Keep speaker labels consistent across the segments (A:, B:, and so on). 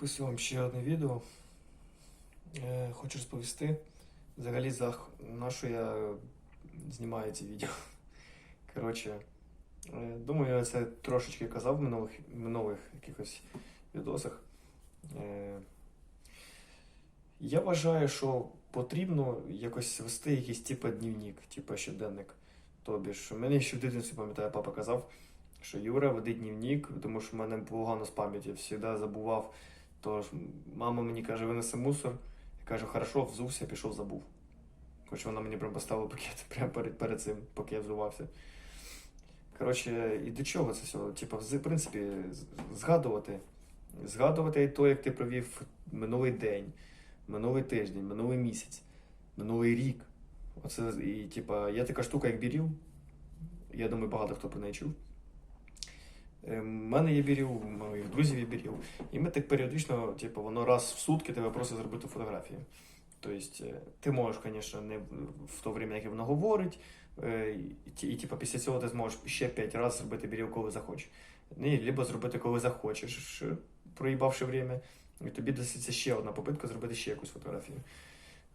A: записую ще одне відео. Е, Хочу розповісти взагалі за на що я знімаю ці відео. Коротше, е, думаю, я це трошечки казав в минулих, минулих якихось відосах. Е, Я вважаю, що потрібно якось вести якийсь типу дневник, типу щоденник. Тобі ж мені ще в дитинстві пам'ятаю, папа казав, що Юра веде дневник, тому що в мене погано з пам'яті, я завжди забував. Тож мама мені каже, винеси мусор. Я кажу, хорошо, взувся, пішов, забув. Хоч вона мені прям поставила пакет прямо перед, перед цим, поки я взувався. Коротше, і до чого це все? Типа, в принципі, згадувати. Згадувати то, як ти провів минулий день, минулий тиждень, минулий місяць, минулий рік. Оце, і, типа, є така штука, як бірів. Я думаю, багато хто про неї чув. У мене є бірів, моїх друзів є бірів. І ми так періодично, типу, воно раз в сутки тебе просить зробити фотографію. Тобто, е, ти можеш, звісно, не в то время, як воно говорить, е, і, і типу, після цього ти зможеш ще 5 разів зробити бірів, коли захочеш. Ні, либо зробити, коли захочеш, е, проїбавши время, і тобі дасться ще одна попитка зробити ще якусь фотографію.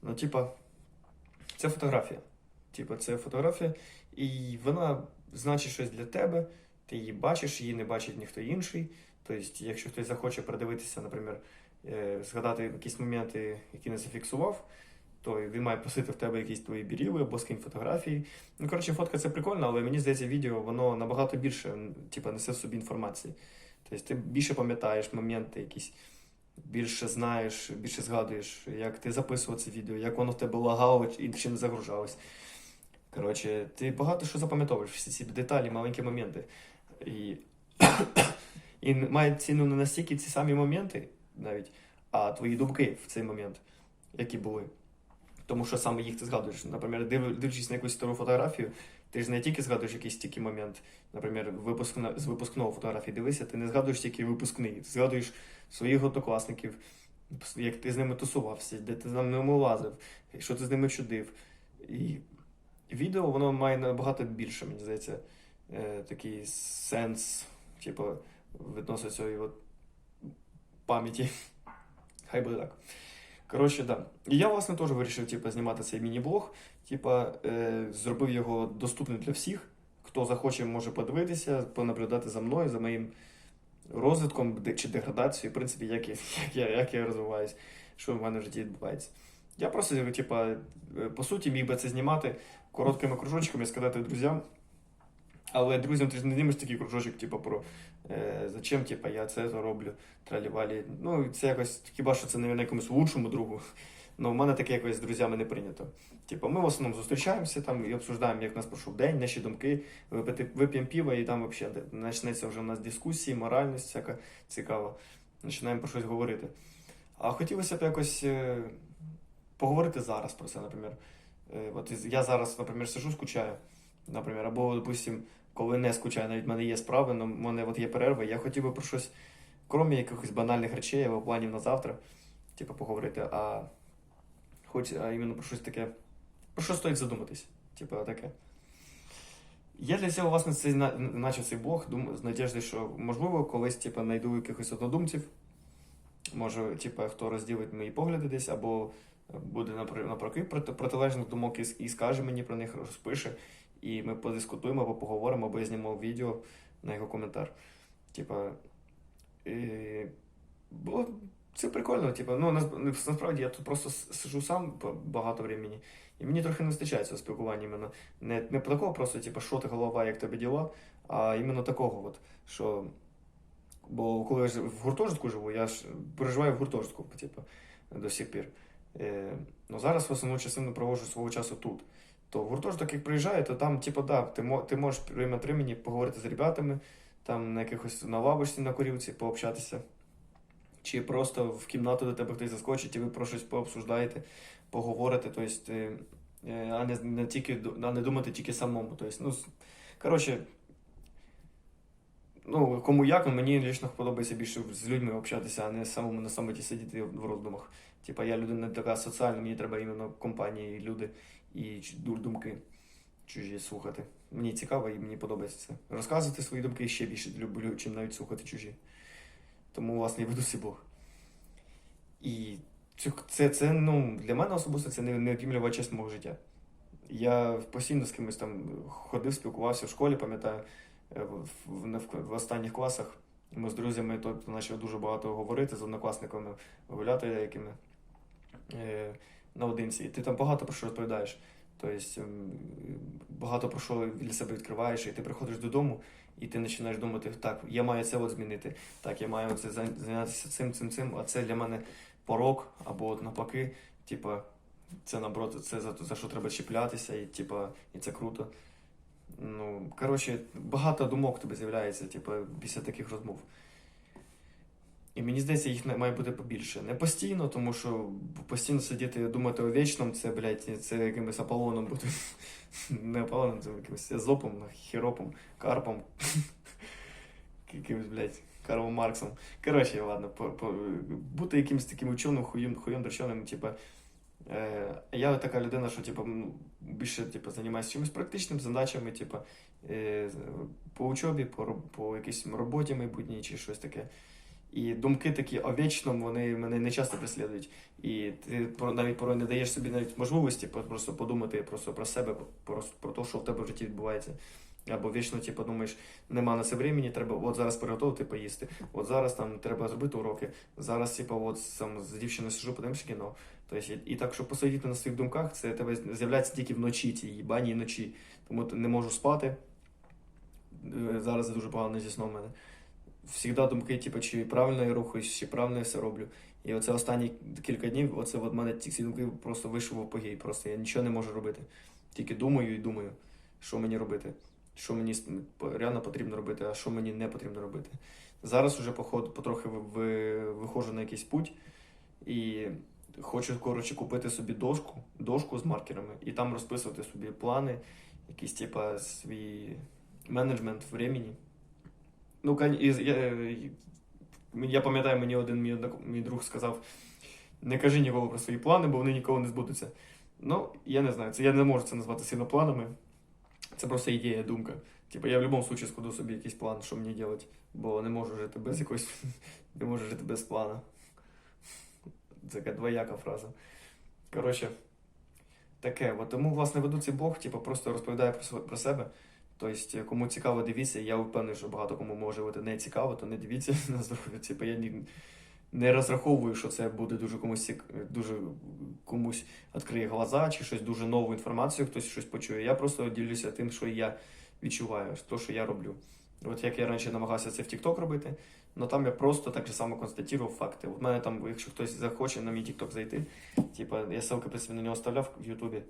A: Ну, типа, це фотографія. Типа, це фотографія, і вона значить щось для тебе. Ти її бачиш, її не бачить ніхто інший. Тобто, якщо хтось захоче передивитися, наприклад, е, згадати якісь моменти, які не зафіксував, то він має просити в тебе якісь твої біріли або скинь фотографії. Ну, коротше, фотка це прикольно, але мені здається, відео воно набагато більше типу, несе в собі інформації. Тобто ти більше пам'ятаєш моменти якісь, більше знаєш, більше згадуєш, як ти записував це відео, як воно в тебе лагало і чи не загружалось. Коротше, ти багато що запам'ятовуєш, всі ці деталі, маленькі моменти. І, і мають ціну не настільки ці самі моменти навіть, а твої думки в цей момент, які були. Тому що саме їх ти згадуєш. Наприклад, див- дивлячись на якусь стару фотографію, ти ж не тільки згадуєш якийсь тільки момент, наприклад, випускна, з випускного фотографії дивися, ти не згадуєш тільки випускний, ти згадуєш своїх однокласників, як ти з ними тусувався, де ти з ними лазив, що ти з ними чудив. І відео воно має набагато більше, мені здається, е, такий сенс, типу, цієї от пам'яті. Хай буде так. Коротше, да. І я, власне, теж вирішив типу, знімати цей міні-блог. Типа, е, зробив його доступним для всіх. Хто захоче, може подивитися, понаблюдати за мною, за моїм розвитком чи деградацією, в принципі, як як я, як я розвиваюсь, що в мене в житті відбувається. Я просто, типа, е, по суті, міг би це знімати короткими кружочками і сказати друзям. Але друзям ти ж не знімеш такий кружочок, типу, про е, зачем, типу, я це роблю, тралівалі. Ну, це якось, хіба що це не якомусь лучшому другу. Ну, в мене таке якось з друзями не прийнято. Типу, ми в основному зустрічаємося там і обсуждаємо, як в нас пройшов день, наші думки, випити, вип'ємо пиво, і там взагалі почнеться вже у нас дискусії, моральність всяка цікава. Починаємо про щось говорити. А хотілося б якось е, поговорити зараз про це, наприклад. Е, от я зараз, наприклад, сижу, скучаю, наприклад, або, допустим, коли не скучаю, навіть в мене є справи, але в мене от є перерви, я хотів би про щось, крім якихось банальних речей або планів на завтра, типу, поговорити, а хоч а іменно про щось таке, про що стоїть задуматись, типу, таке. Я для цього, власне, цей, на- начав цей блог з надіждою, що, можливо, колись, типу, знайду якихось однодумців, може, типу, хто розділить мої погляди десь, або буде навпаки проти, протилежних думок і, і скаже мені про них, розпише, і ми подискутуємо або поговоримо, або я зніму відео на його коментар. Типа, і... було це прикольно. Типа, ну, насправді я тут просто сижу сам багато времени, і мені трохи не вистачає цього спілкування іменно. Не, не такого просто, типа, що ти голова, як тебе діла, а іменно такого, от, що. Бо коли я в гуртожитку живу, я ж проживаю в гуртожитку, типу, до сих пір. Е, ну зараз в основну частину проводжу свого часу тут. То в гуртожиток, як приїжджаю, то там, типу, да, ти, ти можеш время від времени поговорити з ребятами, там на якихось на лавочці на курілці пообщатися. Чи просто в кімнату до тебе хтось заскочить, і ви про щось пообсуждаєте, поговорите, тобто, а не, не тільки а не думати тільки самому. Тобто, ну, коротше, ну, кому як, мені лично подобається більше з людьми общатися, а не самому на самоті сидіти в роздумах. Типа я людина така соціальна, мені треба іменно компанії, люди і думки чужі слухати. Мені цікаво і мені подобається це. Розказувати свої думки ще більше люблю, чим навіть слухати чужі. Тому, власне, і веду блог. І це, це, це ну, для мене особисто це не- невід'ємлива мого життя. Я постійно з кимось там ходив, спілкувався в школі, пам'ятаю, е, в, в, в, останніх класах ми з друзями то почали дуже багато говорити з однокласниками, гуляти деякими е, наодинці. І ти там багато про що розповідаєш. Тобто ем, багато про що для себе відкриваєш, і ти приходиш додому, і ти починаєш думати, так, я маю це от змінити, так, я маю це зайнятися цим, цим, цим, а це для мене порок, або от навпаки, типа, це наоборот, це за, за що треба чіплятися, і, типа, і це круто. Ну, коротше, багато думок тебе з'являється, типа, після таких розмов. І мені здається, їх має бути побільше. Не постійно, тому що постійно сидіти і думати о вічному, це, блядь, це якимось Аполлоном бути. Не Аполлоном, це якимось Езопом, Хіропом, Карпом. Якимось, блядь, Карлом Марксом. Коротше, ладно, бути якимось таким ученим, хуєм, хуєм дроченим, типа. Е, я така людина, що типу, більше типу, займаюся чимось практичним задачами, типу, по учобі, по, по якійсь роботі майбутній чи щось таке. І думки такі о вічному, вони мене не часто преслідують. І ти навіть порой не даєш собі навіть можливості просто подумати просто про себе, про, про те, що в тебе в житті відбувається. Або вічно, типу, думаєш, нема на це времени, треба от зараз приготувати поїсти, от зараз там треба зробити уроки, зараз, типу, от там з дівчиною сижу, подивимося кіно. Тобто, і, і так, щоб посидіти на своїх думках, це тебе з'являється тільки вночі, ці їбані ночі. Тому ти не можу спати. Е, Зараз дуже погано зі сном мене. Всігда думки, типу, чи правильно я рухаюсь, чи правильно я все роблю. І оце останні кілька днів, оце от мене ці думки просто вийшов в апогей. Просто я нічого не можу робити. Тільки думаю і думаю, що мені робити, що мені реально потрібно робити, а що мені не потрібно робити. Зараз уже походу потрохи ви- ви- виходжу на якийсь путь і хочу коротше купити собі дошку, дошку з маркерами і там розписувати собі плани, якийсь типа свій менеджмент времени. Ну, я, я пам'ятаю, мені один мій, мій друг сказав: не кажи ніколи про свої плани, бо вони ніколи не збудуться. Ну, я не знаю, це я не можу це назвати сильно планами. Це просто ідея, думка. Типа я в будь-якому випадку складу собі якийсь план, що мені робити, бо не можу жити без якогось, не можу жити без плана. Це така двояка фраза. Коротше, таке. Тому, власне, веду цей блог, типу, просто розповідаю про, про себе. Тобто, кому цікаво, дивіться. Я впевнений, що багато кому може бути не цікаво, то не дивіться на здоров'я. Типу, я ні, не розраховую, що це буде дуже комусь дуже комусь відкриє глаза чи щось дуже нову інформацію, хтось щось почує. Я просто ділюся тим, що я відчуваю, то, що я роблю. От як я раніше намагався це в TikTok робити, але там я просто так же само констатував факти. От мене там, якщо хтось захоче на мій TikTok зайти, типа я ссылки на нього оставляв в Ютубі.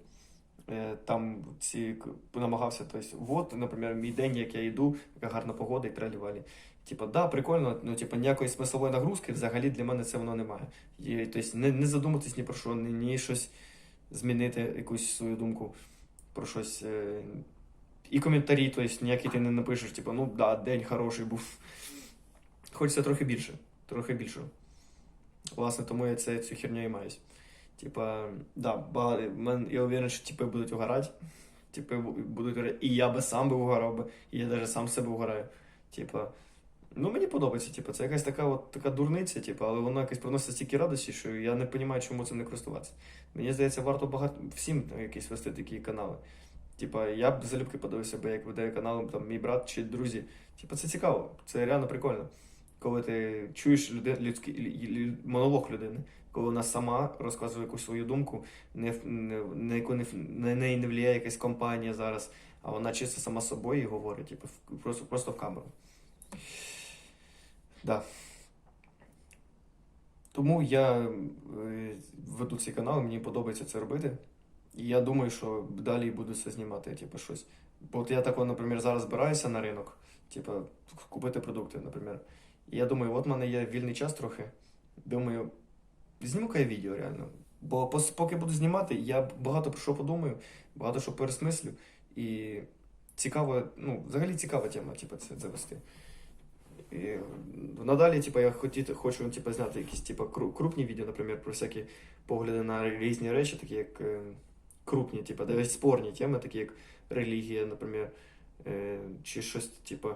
A: Е, Там ці намагався, тобто, от, наприклад, мій день, як я йду, яка гарна погода і тралівалі. Типа, да, прикольно, ну типа ніякої смислової нагрузки взагалі для мене це воно немає. І, тобто, не, не задуматись ні про що, ні, ні щось змінити, якусь свою думку про щось. Е, і коментарі, тобто, ніякі ти не напишеш, типу, ну да, день хороший був. Хочеться трохи більше, трохи більше. Власне, тому я це, цю херню і маюсь. Типа, да, я уверен, що типи будуть угорати. Типи будуть угорати. І я би сам би угорав би, і я навіть сам себе угораю. Типа, ну мені подобається, типа, це якась така от така дурниця, типа, але вона якось приносить стільки радості, що я не розумію, чому цим не користуватися. Мені здається, варто багато всім якісь вести такі канали. Типа, я б залюбки подивився би, як веде канал там мій брат чи друзі. Типа, це цікаво, це реально прикольно. Коли ти чуєш люди, людський лю- лю- монолог людини, коли вона сама розказує якусь свою думку, не, не, на яку не, на неї не впливає якась компанія зараз, а вона чисто сама собою і говорить, типу, просто, просто в камеру. Да. Тому я е, веду цей канал, мені подобається це робити. І я думаю, що далі буду це знімати, типу, щось. Бо от я так, наприклад, зараз збираюся на ринок, типу, купити продукти, наприклад. І я думаю, от в мене є вільний час трохи. Думаю, зніму-ка я відео реально. Бо поки буду знімати, я багато про що подумаю, багато що пересмислю. І цікаво, ну, взагалі цікава тема, типу, це завести. І надалі, типу, я хотіти, хочу типу, зняти якісь типу, крупні відео, наприклад, про всякі погляди на різні речі, такі як е, крупні, типу, навіть спорні теми, такі як релігія, наприклад, е, чи щось, типу,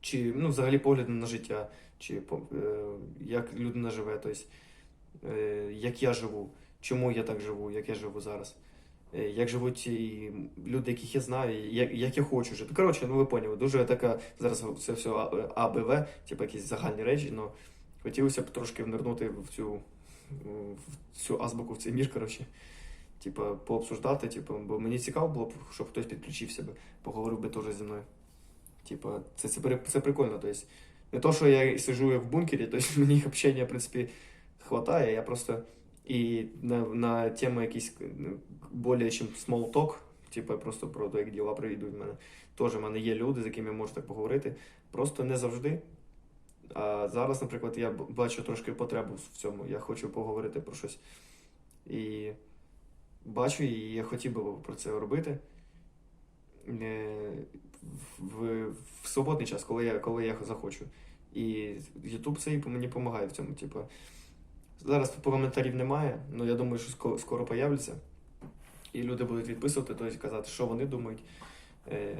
A: чи ну, взагалі погляд на життя, чи е, як людина живе, тобто, е, як я живу, чому я так живу, як я живу зараз. Е, Як живуть і люди, яких я знаю, як, як я хочу жити. Коротше, ну ви поняли, дуже така зараз це все А, А, Б, В, типу якісь загальні речі, але хотілося б трошки внирнути в цю, в цю азбуку, в цей мір, коротше. Типа, пообсуждати, типу, бо мені цікаво було б, щоб хтось підключився поговорив би теж зі мною. Типа, це, це, це прикольно. Тобто, не то, що я сижу в бункері, тобто мені їх общення, в принципі, хватає. Я просто і на, на тему якісь ну, більше, ніж small talk, типу, просто про те, як діла привідують мене. Теж в мене є люди, з якими я можу так поговорити. Просто не завжди. А зараз, наприклад, я бачу трошки потребу в цьому. Я хочу поговорити про щось. І бачу, і я хотів би про це робити. Е, В, в свободний час, коли я, коли я захочу. І YouTube це мені допомагає в цьому. Типу. Зараз коментарів немає, але я думаю, що скоро, скоро появляться. І люди будуть відписувати, тобто казати, що вони думають, е,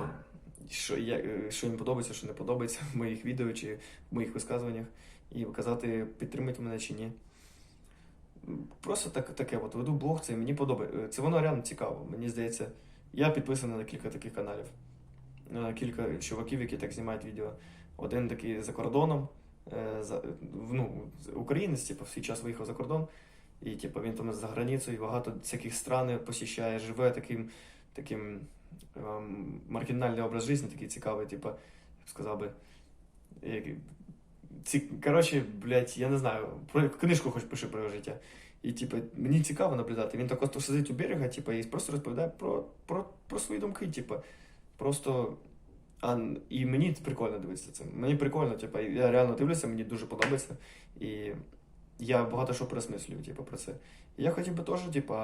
A: що, я, е, що їм подобається, що не подобається в моїх відео чи в моїх висказуваннях, і казати, підтримують мене чи ні. Просто так, таке, от веду блог, це мені подобається. Це воно реально цікаво. Мені здається, я підписаний на кілька таких каналів. На кілька чуваків, які так знімають відео. Один такий за кордоном, е, ну, українець, типу, свій час виїхав за кордон, і типу, він там за границею багато всяких стран посіщає, живе таким, таким ем, маргінальний образ життя, такий цікавий, типу, сказав би. як- Ці, коротше, блядь, я не знаю, про книжку хоч пише про його життя. І типу, мені цікаво наблюдати. Він так просто сидить у берега, типу, і просто розповідає про, про, про свої думки, типу. Просто. А, і мені прикольно дивитися це. Мені прикольно, типу, я реально дивлюся, мені дуже подобається. І я багато що пересмислюю, типу, про це. І я хотів би теж, типу,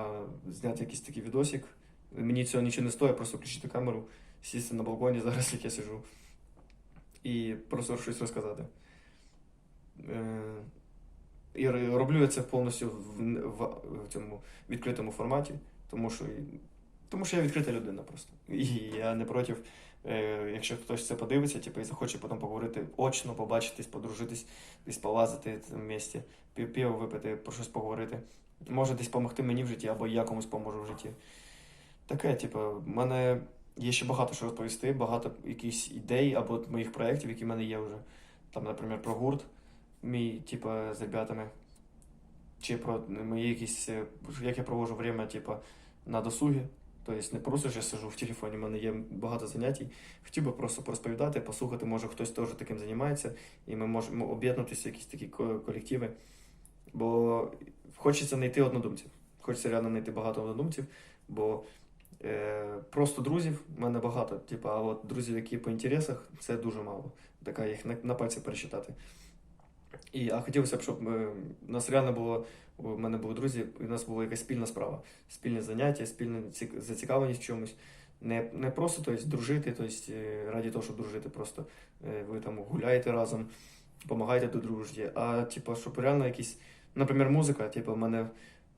A: зняти якийсь такий відосик. Мені цього нічого не стоїть, просто включити камеру, сісти на балконі зараз, як я сижу, і просто щось розказати. Е, І роблю я це повністю в, в, в цьому відкритому форматі, тому що, тому що я відкрита людина просто. І я не проти, е, якщо хтось це подивиться, типу, і захоче потім поговорити очно, побачитись, подружитись, десь полазити в місті, пів- випити, про щось поговорити. Може десь допомогти мені в житті, або я комусь поможу в житті. Таке, типу, в мене є ще багато що розповісти, багато якихось ідей або моїх проєктів, які в мене є вже. Там, наприклад, про гурт мій, типу, з ребятами. Чи про мої якісь, е, як я проводжу время, типу, на досугі. Тобто не просто ж я сижу в телефоні, в мене є багато занять. Хотів би просто порозповідати, послухати, може хтось теж таким займається, і ми можемо об'єднатися якісь такі колективи. Бо хочеться знайти однодумців. Хочеться реально знайти багато однодумців, бо е, просто друзів в мене багато. Типу, а от друзів, які по інтересах, це дуже мало. Така їх на, на пальці пересчитати. І, а хотілося б, щоб е, у нас реально було, у мене були друзі, і у нас була якась спільна справа, спільне заняття, спільна зацікавленість в чомусь. Не, не просто тобто, дружити, тобто, е, раді того, щоб дружити, просто е, ви там гуляєте разом, допомагаєте до дружді, а типу, щоб реально якісь, наприклад, музика, типу, в мене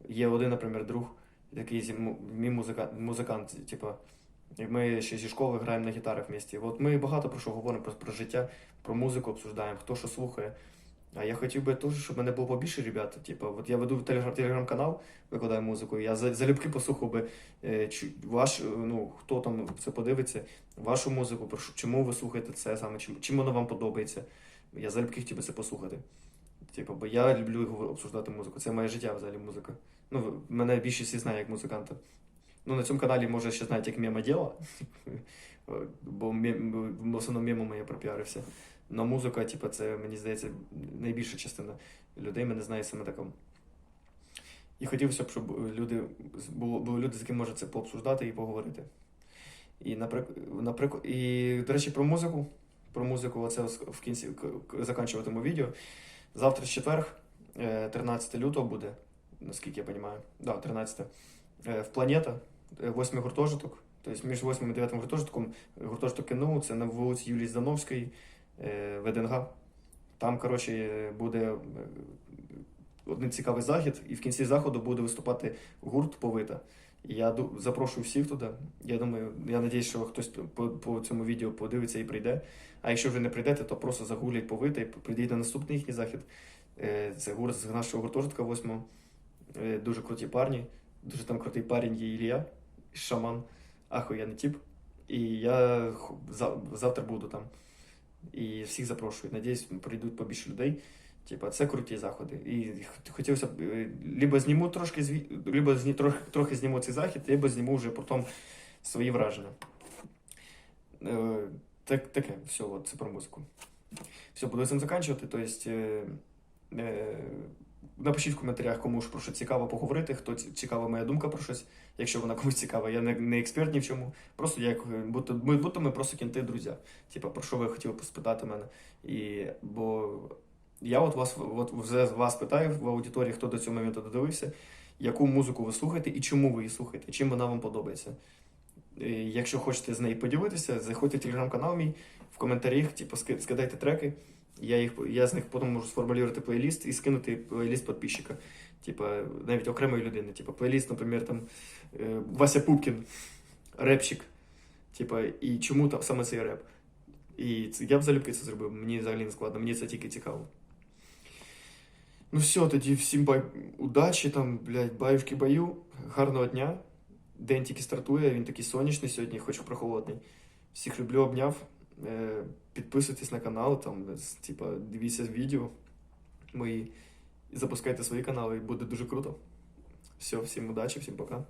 A: є один, наприклад, друг, який зі- мій музика, музикант, типу, ми ще зі школи граємо на гітарах в місті. От ми багато про що говоримо, про, про життя, про музику обсуждаємо, хто що слухає. А я хотів би теж, щоб мене було побільше ребят. Типу, от я веду телеграм, телеграм-канал, викладаю музику. Я залюбки послухав би е, чу- ваш, е, ну, хто там це подивиться, вашу музику, про чому ви слухаєте це саме, чим, чим воно вам подобається. Я залюбки хотів би це послухати. Типу, бо я люблю обсуждати музику. Це моє життя взагалі музика. Ну, мене більшість знає як музиканта. Ну, на цьому каналі, може, ще знають як мема діла, бо в основному мемами я пропіарився. Но музика, типу, це, мені здається, найбільша частина людей мене знає саме такому. І хотілося б, щоб люди було, були люди, з якими можна це пообсуждати і поговорити. І, наприклад, і, до речі, про музику. Про музику, оце в кінці к- відео. Завтра четверг, е, 13 лютого буде, наскільки я розумію. Да, 13. Е, В планета, е, восьмий гуртожиток. Тобто між 8 і 9 гуртожитком гуртожиток КНУ, це на вулиці Юлії Здановської, е, ВДНГ. Там, коротше, буде е, один цікавий захід, і в кінці заходу буде виступати гурт Повита. Я запрошую всіх туди. Я думаю, я надіюсь, що хтось по, по цьому відео подивиться і прийде. А якщо ви не прийдете, то просто загугліть повити і прийдіть на наступний їхній захід. Е, Це гурт з нашого гуртожитка 8 Дуже круті парні. Дуже там крутий парень є Ілля, шаман, ахуєнний тип. І я завтра буду там. І всіх запрошую. Надіюсь, прийдуть побільше людей. Типа, це круті заходи. І хотілося б е, либо зніму трошки зві... либо зні... трохи, трохи зніму цей захід, либо зніму вже потім свої враження. Е, Так, таке, все, от, це про музику. Все, буду цим закінчувати. Тобто, е, е, напишіть в коментарях, кому ж про що цікаво поговорити, хто цікава моя думка про щось, якщо вона комусь цікава. Я не, не експерт ні в чому. Просто як е, будто ми, будто ми просто кінти друзі. Типа, про що ви хотіли поспитати мене. І, бо я от вас, от вас питаю в аудиторії, хто до цього моменту додивився, яку музику ви слухаєте і чому ви її слухаєте, чим вона вам подобається. Е, Якщо хочете з нею поділитися, заходьте в телеграм-канал мій, в коментарях, типу, скидайте треки. Я, їх, я з них потім можу сформулювати плейліст і скинути плейліст підписчика. Типа, навіть окремої людини. Типа, плейліст, наприклад, там е, Вася Пупкін, репчик. Типа, і чому там саме цей реп? І це, я б залюбки це зробив. Мені взагалі не складно, мені це тільки цікаво. Ну все, тоді всім бай... удачі, там, блядь, баюшки баю. Гарного дня. День тільки стартує, він такий сонячний сьогодні, хоч прохолодний. Всіх люблю, обняв. Е, Підписуйтесь на канал, там, типа, дивіться відео мої. Запускайте свої канали, і буде дуже круто. Все, всім удачі, всім пока.